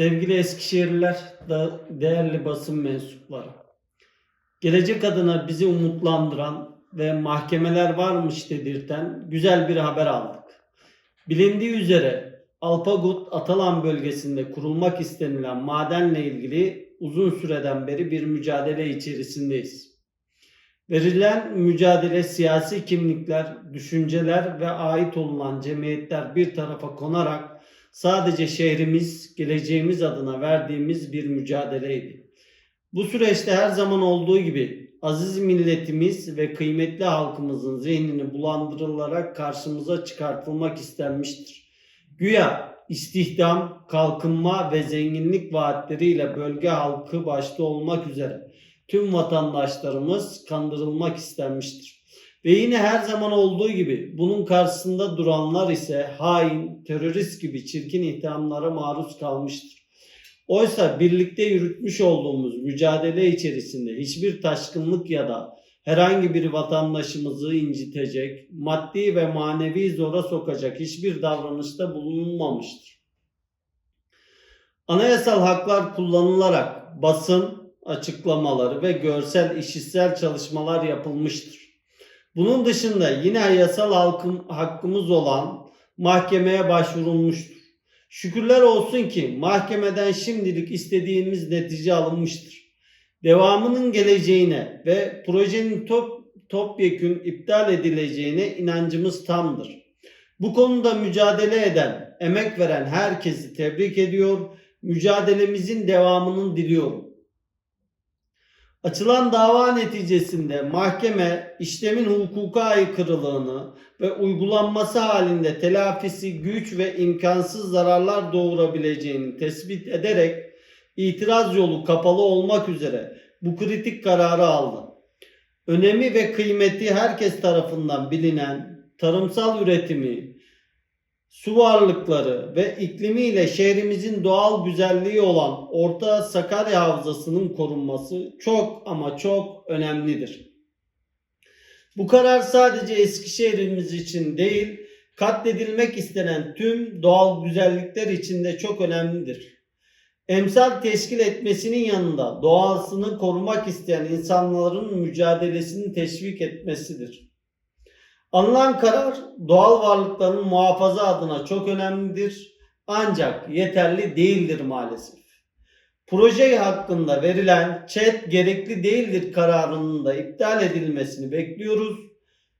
Sevgili Eskişehirliler, değerli basın mensupları. Gelecek adına bizi umutlandıran ve mahkemeler varmış dedirten güzel bir haber aldık. Bilindiği üzere Alpagut Atalan bölgesinde kurulmak istenilen madenle ilgili uzun süreden beri bir mücadele içerisindeyiz. Verilen mücadele siyasi kimlikler, düşünceler ve ait olunan cemiyetler bir tarafa konarak sadece şehrimiz, geleceğimiz adına verdiğimiz bir mücadeleydi. Bu süreçte her zaman olduğu gibi aziz milletimiz ve kıymetli halkımızın zihnini bulandırılarak karşımıza çıkartılmak istenmiştir. Güya istihdam, kalkınma ve zenginlik vaatleriyle bölge halkı başta olmak üzere tüm vatandaşlarımız kandırılmak istenmiştir. Ve yine her zaman olduğu gibi bunun karşısında duranlar ise hain, terörist gibi çirkin ithamlara maruz kalmıştır. Oysa birlikte yürütmüş olduğumuz mücadele içerisinde hiçbir taşkınlık ya da herhangi bir vatandaşımızı incitecek, maddi ve manevi zora sokacak hiçbir davranışta bulunulmamıştır. Anayasal haklar kullanılarak basın açıklamaları ve görsel işitsel çalışmalar yapılmıştır. Bunun dışında yine yasal halkım, hakkımız olan mahkemeye başvurulmuştur. Şükürler olsun ki mahkemeden şimdilik istediğimiz netice alınmıştır. Devamının geleceğine ve projenin top, topyekün iptal edileceğine inancımız tamdır. Bu konuda mücadele eden, emek veren herkesi tebrik ediyor, mücadelemizin devamının diliyorum. Açılan dava neticesinde mahkeme işlemin hukuka aykırılığını ve uygulanması halinde telafisi güç ve imkansız zararlar doğurabileceğini tespit ederek itiraz yolu kapalı olmak üzere bu kritik kararı aldı. Önemi ve kıymeti herkes tarafından bilinen tarımsal üretimi, su varlıkları ve iklimiyle şehrimizin doğal güzelliği olan Orta Sakarya Havzası'nın korunması çok ama çok önemlidir. Bu karar sadece Eskişehir'imiz için değil, katledilmek istenen tüm doğal güzellikler için de çok önemlidir. Emsal teşkil etmesinin yanında doğasını korumak isteyen insanların mücadelesini teşvik etmesidir. Alınan karar doğal varlıkların muhafaza adına çok önemlidir ancak yeterli değildir maalesef. Proje hakkında verilen çet gerekli değildir kararının da iptal edilmesini bekliyoruz.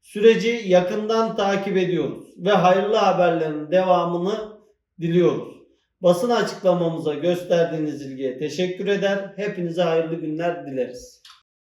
Süreci yakından takip ediyoruz ve hayırlı haberlerin devamını diliyoruz. Basın açıklamamıza gösterdiğiniz ilgiye teşekkür eder. Hepinize hayırlı günler dileriz.